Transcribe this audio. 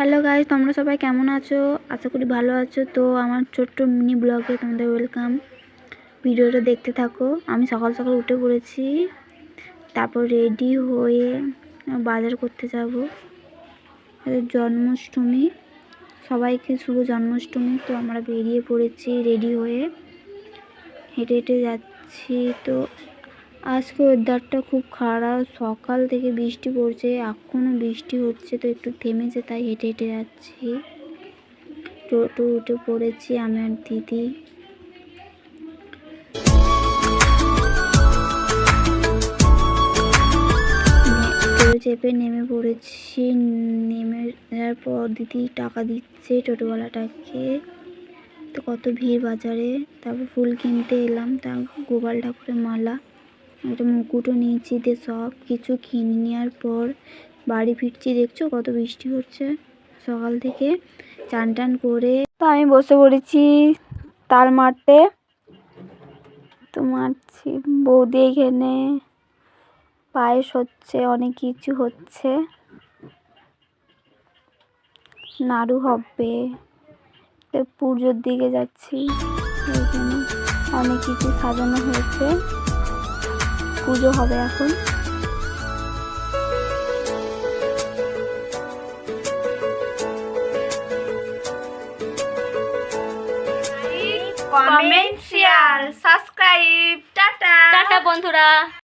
Hello guys তোমরা সবাই কেমন আছো? আশা করি ভালো আছো। তো আমার ছোট্ট মিনি ব্লগে তোমাদের ওয়েলকাম ভিডিওটা দেখতে থাকো। আমি সকাল সকাল উঠে পড়েছি। তারপর রেডি হয়ে বাজার করতে যাব। জন্মাষ্টমী। সবাইকে শুভ জন্মাষ্টমী। তো আমরা বেরিয়ে পড়েছি রেডি হয়ে। হেঁটে হেঁটে যাচ্ছি। তো আজকে ওয়েদারটা খুব খারাপ। সকাল থেকে বৃষ্টি পড়ছে, এখনও বৃষ্টি হচ্ছে, তো একটু থেমেছে তাই হেঁটে হেঁটে যাচ্ছি। টোটো উঠে পড়েছি আমি আর দিদি। চেপে নেমে পড়েছি, নেমে যাওয়ার পর দিদি টাকা দিচ্ছে টোটোওয়ালাটাকে। তো কত ভিড় বাজারে, তারপর ফুল কিনতে এলাম তা গোপাল ঠাকুরের মালা। একটা মুকুটও নিয়েছি দিয়ে সব কিছু কিনে নেওয়ার পর বাড়ি ফিরছি, দেখছ কত বৃষ্টি হচ্ছে? সকাল থেকে চান টান করে তো আমি বসে পড়েছি তাল মারতে। তো মারছি, বৌদি এখানে পায়েস হচ্ছে, অনেক কিছু হচ্ছে। নাড়ু হবে পুজোর দিকে যাচ্ছি। এখানে অনেক কিছু সাজানো হয়েছে। পুজো হবে এখন। Comment share subscribe tata tata বন্ধুরা।